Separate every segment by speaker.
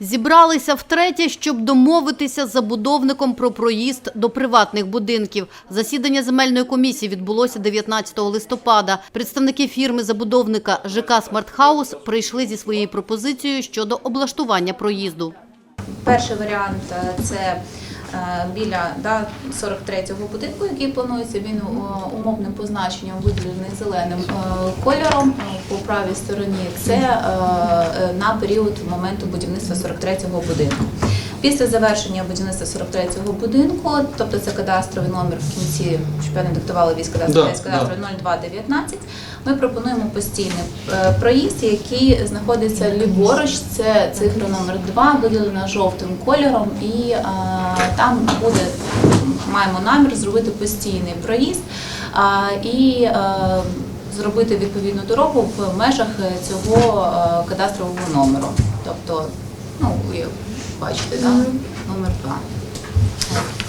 Speaker 1: Зібралися втретє, щоб домовитися з забудовником про проїзд до приватних будинків. Засідання земельної комісії відбулося 19 листопада. Представники фірми забудовника ЖК «Смартхаус» прийшли зі своєю пропозицією щодо облаштування проїзду.
Speaker 2: Перший варіант е, це біля да, 43-го будинку, який планується. Він е, умовним позначенням виділений зеленим е, кольором е, по правій стороні. Це е, е, на період моменту будівництва 43-го будинку. Після завершення будівництва 43-го будинку, тобто це кадастровий номер в кінці, щоб я не диктувала військ кадастровий,
Speaker 3: Да,
Speaker 2: кадастровий 0219, ми пропонуємо постійний е, проїзд, який знаходиться ліворуч. Це цифра номер 2, виділена жовтим кольором, і е, там буде маємо намір зробити постійний проїзд е, і е, зробити відповідну дорогу в межах цього кадастрового номеру. Тобто, ну ви бачите, да? номер 2.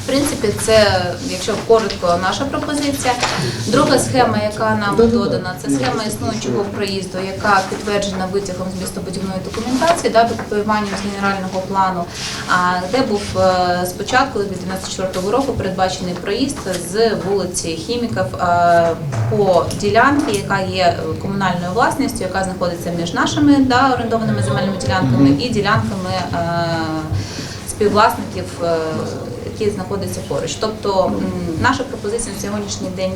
Speaker 2: Принципі, це, якщо коротко, наша пропозиція. Друга схема, яка нам додана, це схема існуючого проїзду, яка підтверджена витягом з містобудівної документації, да, документуванням з генерального плану, де був е, спочатку, з 2014 року, передбачений проїзд з вулиці Хіміків е, по ділянці, яка є комунальною власністю, яка знаходиться між нашими да, орендованими земельними ділянками і ділянками. Співвласників, е, які знаходяться поруч. Тобто наша пропозиція на сьогоднішній день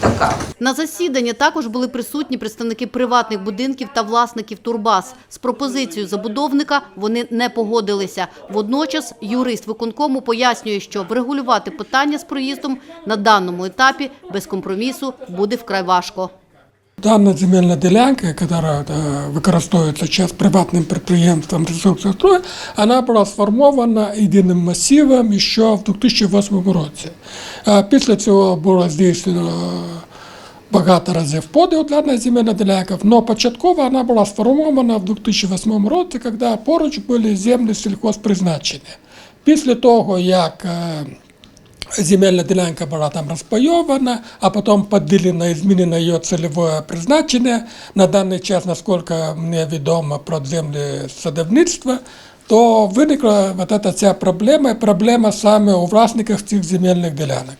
Speaker 2: така.
Speaker 1: На засіданні також були присутні представники приватних будинків та власників турбаз. З пропозицією забудовника вони не погодилися. Водночас юрист виконкому пояснює, що врегулювати питання з проїздом на даному етапі без компромісу буде вкрай важко.
Speaker 4: Дана земельна ділянка, яка е, використовується зараз приватним підприємством «Ресурсострой», вона була сформована єдиним масивом ще в 2008 році. Е, Після цього було здійснено багато разів поділ дана земельна ділянка, але початково вона була сформована в 2008 році, коли поруч були землі сільхозпризначення. Після того, як земельна ділянка була там розпайована, а потім поділена і змінено її цільове призначення. На даний час, наскільки мені відомо про землі садівництва, то виникла от эта ця проблема, проблема саме у власниках цих земельних ділянок,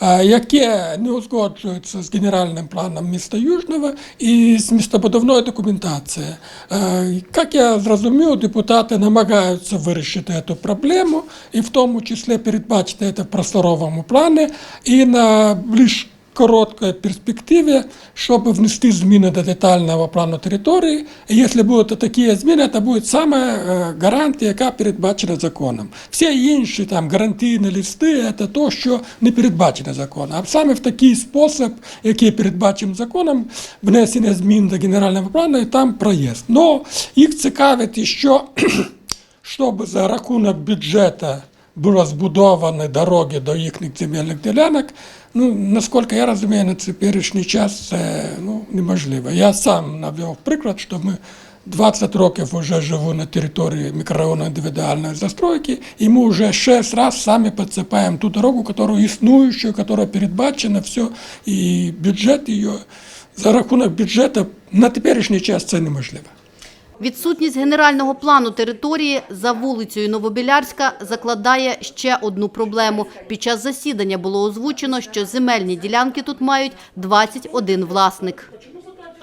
Speaker 4: а, яке не узгоджуються з генеральним планом міста Южного і з містобудівною документацією. Як я зрозумів, депутати намагаються вирішити цю проблему, і в тому числі передбачити це в просторовому плані і на більш короткій перспективі, щоб внести зміни до детального плану території. І якщо будуть такі зміни, це буде саме е, гарантія, яка передбачена законом. Всі інші там гарантійні листи це то, що не передбачено законом. А саме в такий спосіб, який передбачений законом, внесення змін до генерального плану і там проїзд. Но їх цікавить, що щоб за рахунок бюджету було збудовані дороги до їхніх земельних ділянок, ну, наскільки я розумію, на теперішній час це ну, неможливо. Я сам навів приклад, що ми 20 років вже живу на території мікрорайону індивідуальної застройки, і ми вже 6 разів самі підсипаємо ту дорогу, яка існуюча, яка передбачена, все, і бюджет її, за рахунок бюджету на теперішній час це неможливо.
Speaker 1: Відсутність генерального плану території за вулицею Новобілярська закладає ще одну проблему. Під час засідання було озвучено, що земельні ділянки тут мають 21 власник.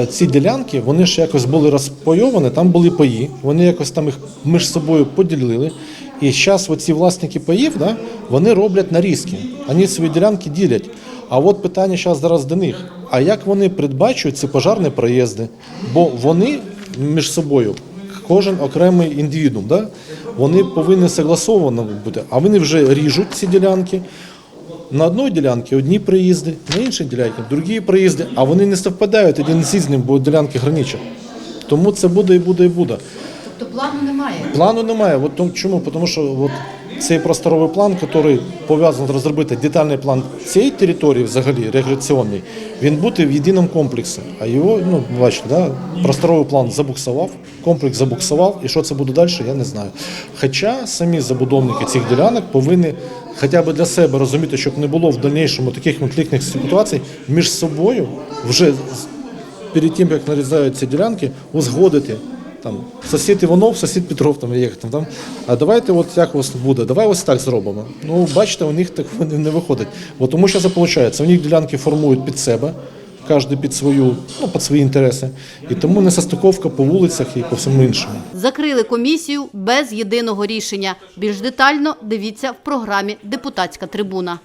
Speaker 3: Ці ділянки вони ж якось були розпайовані, там були паї, вони якось там їх між собою поділили. І зараз оці власники паїв, да, вони роблять нарізки, вони свої ділянки ділять. А от питання зараз зараз до них. А як вони передбачують ці пожарні проїзди? Бо вони між собою, кожен окремий індивідум, да, вони повинні согласовано бути, а вони вже ріжуть ці ділянки. На одній ділянці одні приїзди, на іншій ділянці другі приїзди, а вони не совпадають один з ним, бо ділянки граничать. Тому це буде і буде, і буде.
Speaker 1: Тобто плану немає.
Speaker 3: Плану немає. От тому, чому? Тому що от цей просторовий план, який пов'язаний розробити детальний план цієї території, взагалі регуляційний, він буде в єдиному комплексі. А його, ну бачите, да, просторовий план забуксував, комплекс забуксував, і що це буде далі, я не знаю. Хоча самі забудовники цих ділянок повинні хоча б для себе розуміти, щоб не було в дальнішому таких конфліктних ситуацій між собою вже перед тим, як нарізають ці ділянки, узгодити там сусід Іванов, сусід Петров, там як там, там. А давайте, от як у вас буде, давай ось так зробимо. Ну, бачите, у них так не, виходить. Бо тому що це виходить, у них ділянки формують під себе. Кожен під свою, ну, під свої інтереси. І тому несостиковка по вулицях і по всьому іншому.
Speaker 1: Закрили комісію без єдиного рішення. Більш детально дивіться в програмі Депутатська трибуна.